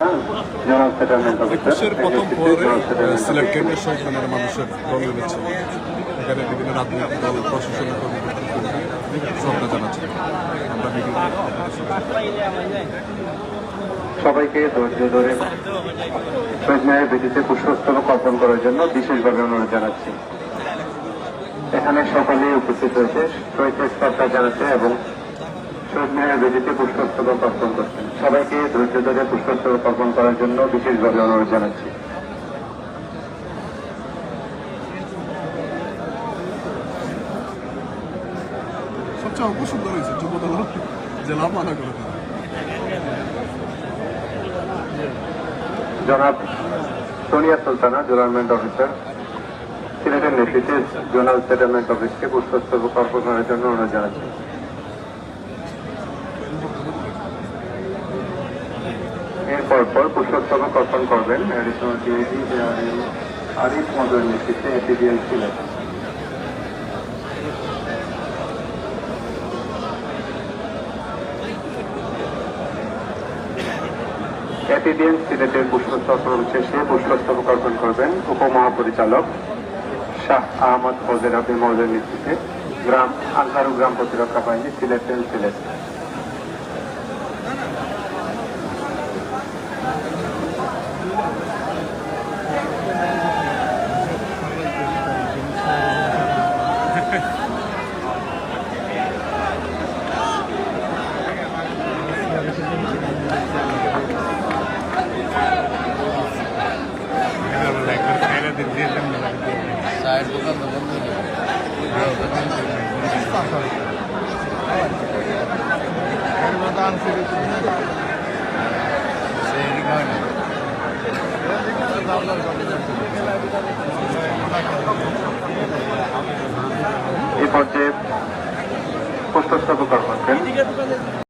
জনাব সেটেলমেন্ট একুশের প্রথম পরে সিলেট কেন্দ্রের মানুষের দল রয়েছে। এখানে বিভিন্ন রাজনৈতিক দল প্রশাসনিক শ্রদ্ধা জানাচ্ছে। আমরা সবাইকে ধৈর্য ধরে মিনারের ভিত্তিতে পুষ্পস্তবক অর্পণ করার জন্য বিশেষভাবে অনুরোধ জানাচ্ছি। এখানে সকলে উপস্থিত হয়েছে শ্রদ্ধা জানাচ্ছে এবং শহীদ মিনারের ভিত্তিতে পুষ্পস্তবক অর্পণ করছেন। সবাইকে ধৈর্য ধরে পুষ্পস্তবক অর্পণ করার জন্য বিশেষভাবে অনুরোধ জানাচ্ছি। সবচেয়ে অল্প সুন্দর হয়েছে যুবদল জেলা মানা করে। জনাব সোনিয়া সুলতানা জোনালমেন্ট অফিসার। সিলেটের নেতৃত্বে জোনাল সেটেলমেন্ট অফিসকে পুষ্পস্তবক অর্পণ করার জন্য অনুরোধ জানাচ্ছি। এরপর পর পুষ্পস্তবক অর্পণ করবেন আরিফ মদুর নেতৃত্বে এপিডিএল সিলেট এপিডিএল সিলেটের পুষ্পস্তবক শেষে পুষ্পস্তবক অর্পণ করবেন উপমহাপরিচালক শাহ আহমদ ফজের আবি মৌলের নেতৃত্বে গ্রাম আনসারু গ্রাম প্রতিরক্ষা বাহিনী সিলেট সিলেট। চায়ের দোকান তো বন্ধ। এই পর্যায়ে পুষ্পস্তবক অর্পণ করেন